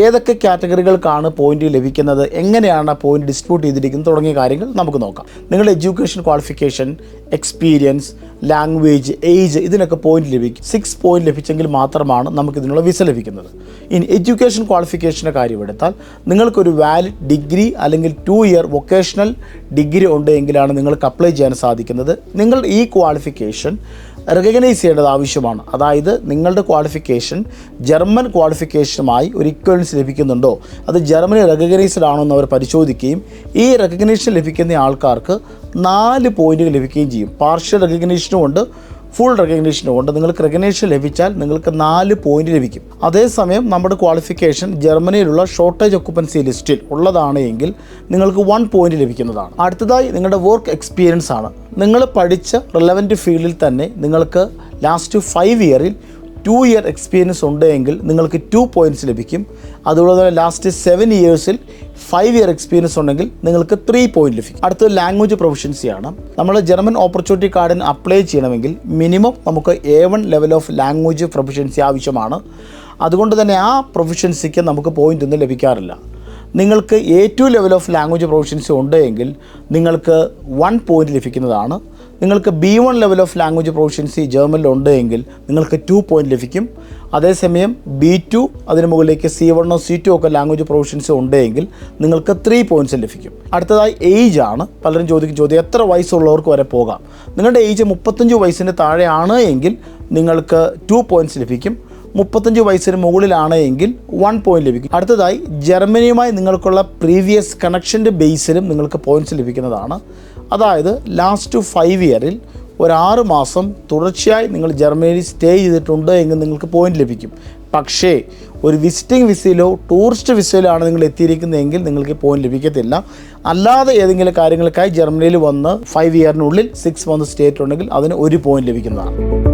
ഏതൊക്കെ കാറ്റഗറികൾക്കാണ് പോയിന്റ് ലഭിക്കുന്നത്? എങ്ങനെയാണ് പോയിന്റ് ഡിസ്ട്രിബ്യൂട്ട് ചെയ്തിരിക്കുന്നത്? തുടങ്ങിയ കാര്യങ്ങൾ നമുക്ക് നോക്കാം. നിങ്ങളുടെ education qualification experience language age ഇതിനൊക്കെ പോയിന്റ് ലഭിക്കും. സിക്സ് പോയിന്റ് ലഭിച്ചെങ്കിൽ മാത്രമാണ് നമുക്ക് ഇതിനുള്ള വിസ ലഭിക്കുന്നത്. ഇനി എഡ്യൂക്കേഷൻ ക്വാളിഫിക്കേഷന്റെ കാര്യം എടുത്താൽ നിങ്ങൾക്കൊരു വാലിഡ് ഡിഗ്രി അല്ലെങ്കിൽ ടു ഇയർ വൊക്കേഷണൽ ഡിഗ്രി ഉണ്ട് എങ്കിലാണ് നിങ്ങൾക്ക് അപ്ലൈ ചെയ്യാൻ സാധിക്കുന്നത്. നിങ്ങൾ ഈ ക്വാളിഫിക്കേഷൻ റെക്കഗ്നൈസ് ചെയ്യേണ്ടത് ആവശ്യമാണ്. അതായത് നിങ്ങളുടെ ക്വാളിഫിക്കേഷൻ ജർമ്മൻ ക്വാളിഫിക്കേഷനുമായി ഒരു ഇക്വലൻസ് ലഭിക്കുന്നുണ്ടോ? അത് ജർമ്മനി റെക്കഗ്നൈസ്ഡ് ആണോ എന്ന് അവർ പരിശോധിക്കുകയും ഈ റെക്കഗ്നേഷൻ ലഭിക്കുന്ന ആൾക്കാർക്ക് നാല് പോയിന്റുകൾ ലഭിക്കുകയും ചെയ്യും. പാർഷ്യൽ റെക്കഗ്നേഷനും ഉണ്ട്. ഫുൾ റെക്കഗ്നേഷനും ഉണ്ട്. നിങ്ങൾക്ക് റെക്കഗ്നേഷൻ ലഭിച്ചാൽ നിങ്ങൾക്ക് നാല് പോയിന്റ് ലഭിക്കും. അതേസമയം നമ്മുടെ ക്വാളിഫിക്കേഷൻ ജർമ്മനിയിലുള്ള ഷോർട്ടേജ് ഒക്കുപ്പൻസി ലിസ്റ്റിൽ ഉള്ളതാണ് എങ്കിൽ നിങ്ങൾക്ക് വൺ പോയിന്റ് ലഭിക്കുന്നതാണ്. അടുത്തതായി നിങ്ങളുടെ വർക്ക് എക്സ്പീരിയൻസ് ആണ്. നിങ്ങൾ പഠിച്ച റിലവന്റ് ഫീൽഡിൽ തന്നെ നിങ്ങൾക്ക് ലാസ്റ്റ് ഫൈവ് ഇയറിൽ ടു ഇയർ എക്സ്പീരിയൻസ് ഉണ്ട് എങ്കിൽ നിങ്ങൾക്ക് ടു പോയിന്റ്സ് ലഭിക്കും. അതുപോലെ തന്നെ ലാസ്റ്റ് സെവൻ ഇയേഴ്സിൽ ഫൈവ് ഇയർ എക്സ്പീരിയൻസ് ഉണ്ടെങ്കിൽ നിങ്ങൾക്ക് ത്രീ പോയിന്റ് ലഭിക്കും. അടുത്തത് ലാംഗ്വേജ് പ്രൊഫഷൻസിയാണ് നമ്മൾ ജർമ്മൻ ഓപ്പർച്യൂണിറ്റി കാർഡിന് അപ്ലൈ ചെയ്യണമെങ്കിൽ മിനിമം നമുക്ക് A one level of language proficiency ആവശ്യമാണ്. അതുകൊണ്ട് തന്നെ ആ പ്രൊഫഷൻസിക്ക് നമുക്ക് പോയിന്റ് ഒന്നും ലഭിക്കാറില്ല. നിങ്ങൾക്ക് A two level of language proficiency ഉണ്ട് എങ്കിൽ നിങ്ങൾക്ക് വൺ പോയിന്റ് ലഭിക്കുന്നതാണ്. നിങ്ങൾക്ക് B one level of language proficiency ജർമ്മനിൽ ഉണ്ട് എങ്കിൽ നിങ്ങൾക്ക് ടു പോയിന്റ് ലഭിക്കും. അതേസമയം ബി ടു അതിന് മുകളിലേക്ക് സി വണ്ണോ സി ടു ഒക്കെ ലാംഗ്വേജ് പ്രൊഫഷൻസി ഉണ്ടെങ്കിൽ നിങ്ങൾക്ക് ത്രീ പോയിന്റ്സ് ലഭിക്കും. അടുത്തതായി ഏജ് ആണ്. പലരും ചോദിക്കും ചോദ്യം എത്ര വയസ്സുള്ളവർക്ക് വരെ പോകാം? നിങ്ങളുടെ ഏജ് മുപ്പത്തഞ്ച് വയസ്സിന് താഴെയാണ് എങ്കിൽ നിങ്ങൾക്ക് ടു പോയിന്റ്സ് ലഭിക്കും. മുപ്പത്തഞ്ച് വയസ്സിന് മുകളിലാണ് എങ്കിൽ വൺ പോയിന്റ് ലഭിക്കും. അടുത്തതായി ജർമ്മനിയുമായി നിങ്ങൾക്കുള്ള പ്രീവിയസ് കണക്ഷന്റെ ബേസിലും നിങ്ങൾക്ക് പോയിന്റ്സ് ലഭിക്കുന്നതാണ്. അതായത് ലാസ്റ്റ് ഫൈവ് ഇയറിൽ ഒരു ആറ് മാസം തുടർച്ചയായി നിങ്ങൾ ജർമ്മനിയിൽ സ്റ്റേ ചെയ്തിട്ടുണ്ട് എങ്കിൽ നിങ്ങൾക്ക് പോയിന്റ് ലഭിക്കും. പക്ഷേ ഒരു വിസിറ്റിംഗ് വിസയിലോ ടൂറിസ്റ്റ് വിസയിലോ ആണ് നിങ്ങൾ എത്തിയിരിക്കുന്നതെങ്കിൽ നിങ്ങൾക്ക് പോയിന്റ് ലഭിക്കത്തില്ല. അല്ലാതെ ഏതെങ്കിലും കാര്യങ്ങൾക്കായി ജർമ്മനിയിൽ വന്ന് ഫൈവ് ഇയറിനുള്ളിൽ സിക്സ് മന്ത് സ്റ്റേ ഉണ്ടെങ്കിൽ അതിന് ഒരു പോയിന്റ് ലഭിക്കുന്നതാണ്.